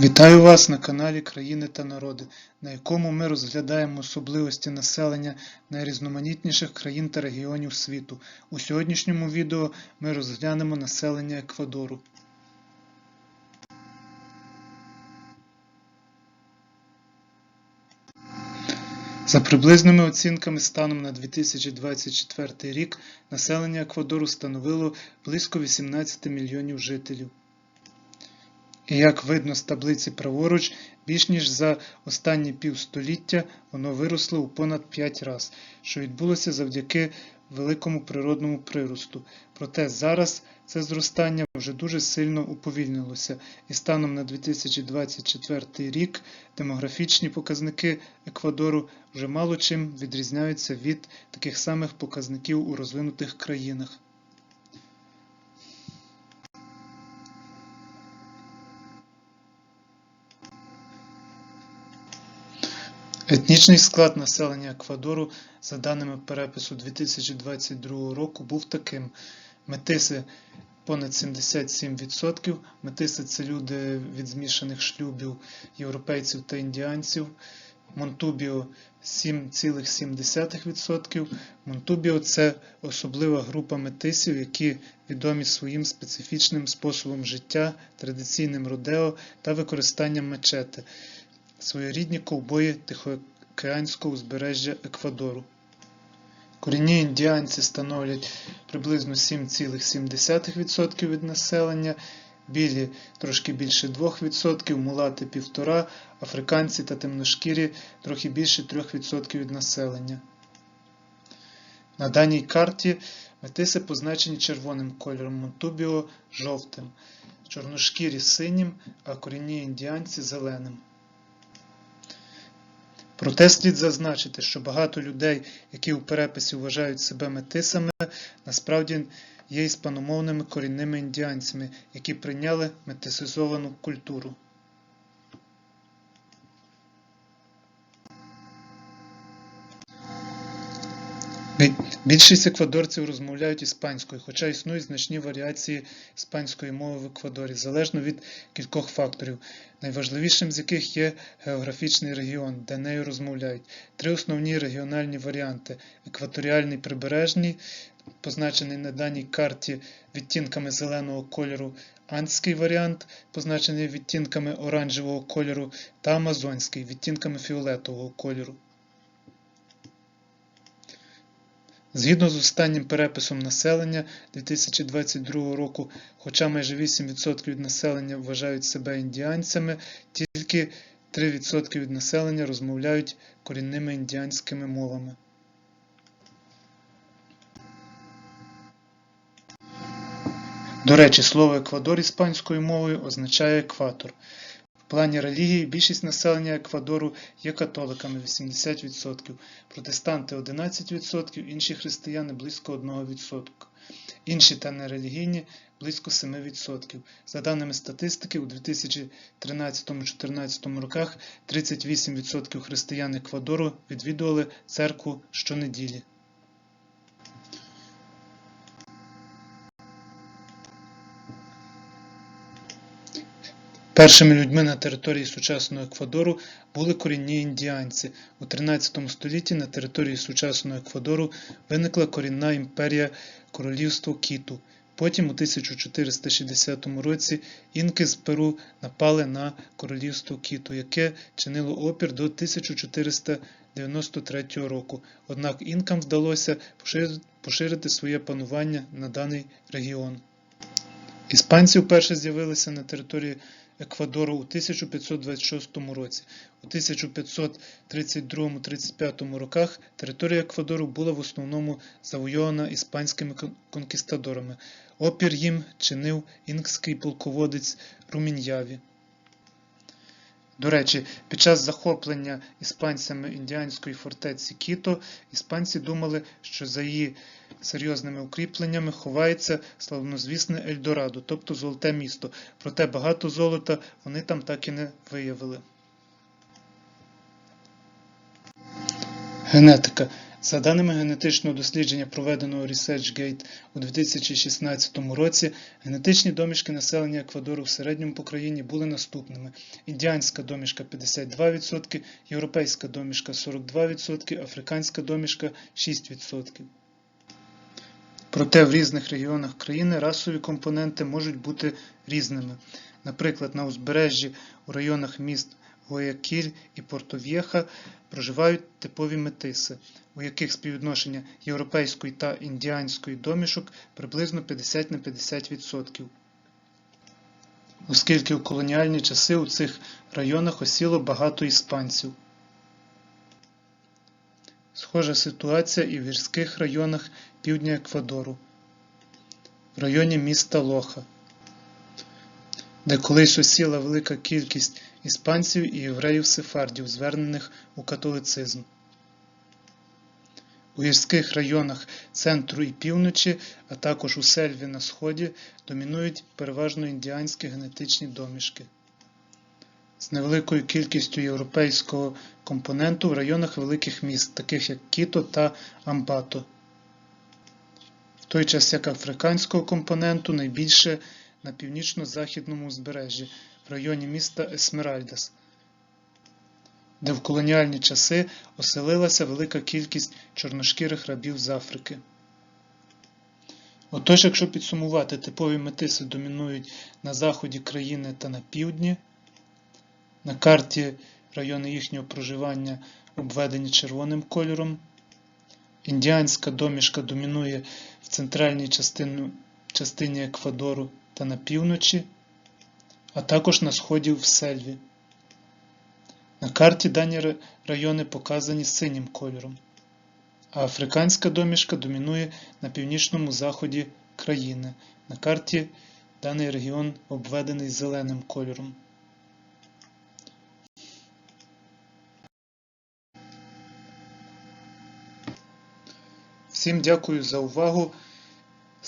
Вітаю вас на каналі Країни та Народи, на якому ми розглядаємо особливості населення найрізноманітніших країн та регіонів світу. У сьогоднішньому відео ми розглянемо населення Еквадору. За приблизними оцінками станом на 2024 рік населення Еквадору становило близько 18 мільйонів жителів. І як видно з таблиці праворуч, більш ніж за останні півстоліття воно виросло у понад 5 раз, що відбулося завдяки великому природному приросту. Проте зараз це зростання вже дуже сильно уповільнилося, і станом на 2024 рік демографічні показники Еквадору вже мало чим відрізняються від таких самих показників у розвинутих країнах. Етнічний склад населення Еквадору, за даними перепису 2022 року, був таким: метиси понад 77%, метиси це люди від змішаних шлюбів європейців та індіанців, Монтубіо 7,7%. Монтубіо це особлива група метисів, які відомі своїм специфічним способом життя, традиційним родео та використанням мечети. Своєрідні ковбої Тихоокеанського узбережжя Еквадору. Корінні індіанці становлять приблизно 7,7% від населення, білі трошки більше 2%, мулати 1,5%, африканці та темношкірі трохи більше 3% від населення. На даній карті метиси позначені червоним кольором, Монтубіо жовтим, чорношкірі синім, а корінні індіанці зеленим. Проте слід зазначити, що багато людей, які у переписі вважають себе метисами, насправді є іспаномовними корінними індіанцями, які прийняли метисизовану культуру. Більшість еквадорців розмовляють іспанською, хоча існують значні варіації іспанської мови в Еквадорі, залежно від кількох факторів, найважливішим з яких є географічний регіон, де нею розмовляють. Три основні регіональні варіанти: екваторіальний прибережний, позначений на даній карті відтінками зеленого кольору, андський варіант, позначений відтінками оранжевого кольору, та амазонський відтінками фіолетового кольору. Згідно з останнім переписом населення 2022 року, хоча майже 8% від населення вважають себе індіанцями, тільки 3% від населення розмовляють корінними індіанськими мовами. До речі, слово Еквадор іспанською мовою означає екватор. Плані релігії більшість населення Еквадору є католиками 80%, протестанти 11%, інші християни близько 1%. Інші та нерелігійні близько 7%. За даними статистики, у 2013-2014 роках 38% християн Еквадору відвідували церкву щонеділі. Першими людьми на території сучасного Еквадору були корінні індіанці. У 13 столітті на території сучасного Еквадору виникла корінна імперія Королівство Кіту. Потім у 1460 році інки з Перу напали на королівство Кіту, яке чинило опір до 1493 року. Однак інкам вдалося поширити своє панування на даний регіон. Іспанці вперше з'явилися на території Еквадору у 1526 році. У 1532-35 роках територія Еквадору була в основному завойована іспанськими конкістадорами. Опір їм чинив інкський полководець Румін'яві. До речі, під час захоплення іспанцями індіанської фортеці Кіто, іспанці думали, що за її серйозними укріпленнями ховається славнозвісне Ельдорадо, тобто золоте місто. Проте багато золота вони там так і не виявили. Генетика. За даними генетичного дослідження, проведеного ResearchGate у 2016 році, генетичні домішки населення Еквадору в середньому по країні були наступними: індіанська домішка 52%, європейська домішка 42%, африканська домішка 6%. Проте в різних регіонах країни расові компоненти можуть бути різними. Наприклад, на узбережжі у районах міст Гуаякіль і Портов'єха проживають типові метиси, у яких співвідношення європейської та індіанської домішок приблизно 50 на 50%. Оскільки у колоніальні часи у цих районах осіло багато іспанців. Схожа ситуація і в гірських районах півдня Еквадору, в районі міста Лоха, де колись осіла велика кількість іспанців і євреїв-сефардів, звернених у католицизм. У гірських районах центру і півночі, а також у сельві на сході домінують переважно індіанські генетичні домішки з невеликою кількістю європейського компоненту в районах великих міст, таких як Кіто та Амбато. В той час як африканського компоненту найбільше на північно-західному узбережжі в районі міста Есмеральдас, де в колоніальні часи оселилася велика кількість чорношкірих рабів з Африки. Отож, якщо підсумувати, типові метиси домінують на заході країни та на півдні, на карті райони їхнього проживання обведені червоним кольором, індіанська домішка домінує в центральній частині, частині Еквадору та на півночі, а також на сході в сельві. На карті дані райони показані синім кольором, а африканська домішка домінує на північному заході країни. На карті даний регіон обведений зеленим кольором. Всім дякую за увагу.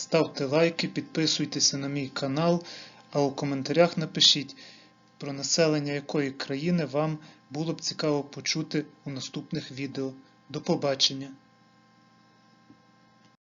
Ставте лайки, підписуйтеся на мій канал, а у коментарях напишіть, про населення якої країни вам було б цікаво почути у наступних відео. До побачення!